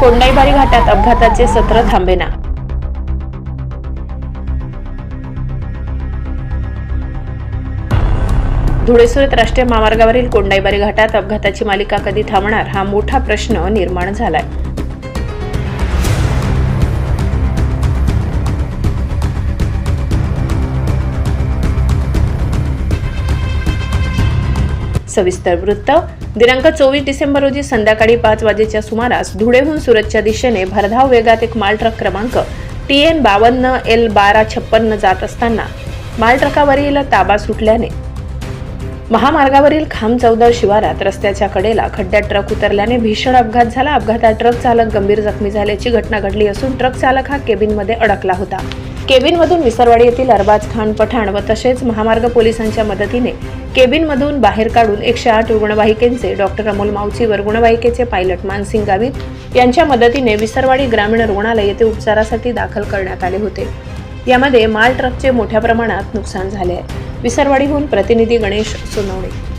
कोंडाईबारी घाटात अपघाताचे सत्र थांबेना. धुळे सुरत राष्ट्रीय महामार्गावरील कोंडाईबारी घाटात अपघाताची मालिका कधी थांबणार हा मोठा प्रश्न निर्माण झालाय. सविस्तर वृत्त. दिनांक चोवीस डिसेंबर रोजी संध्याकाळी पाच वाजेच्या सुमारास धुळेहून सुरतच्या दिशेने भरधाव वेगात एक माल ट्रक क्रमांक टी एन बावन्न एल बारा छप्पन्न जात असताना माल ट्रकावरील ताबा सुटल्याने महामार्गावरील खांब चौदर शिवारात रस्त्याच्या कडेला खड्ड्यात ट्रक उतरल्याने भीषण अपघात झाला. अपघातात ट्रक चालक गंभीर जखमी झाल्याची घटना घडली असून ट्रक चालक हा केबिनमध्ये अडकला होता. केबिनमधून विसरवाडी येथील अरबाज खान पठाण व तसेच महामार्ग पोलिसांच्या मदतीने केबिनमधून बाहेर काढून एकशे आठ रुग्णवाहिकेचे डॉक्टर अमोल मावची व रुग्णवाहिकेचे पायलट मानसिंग गावित यांच्या मदतीने विसरवाडी ग्रामीण रुग्णालय येथे उपचारासाठी दाखल करण्यात आले होते. यामध्ये माल ट्रकचे मोठ्या प्रमाणात नुकसान झाले आहे. विसरवाडीहून प्रतिनिधी गणेश सोनवणे.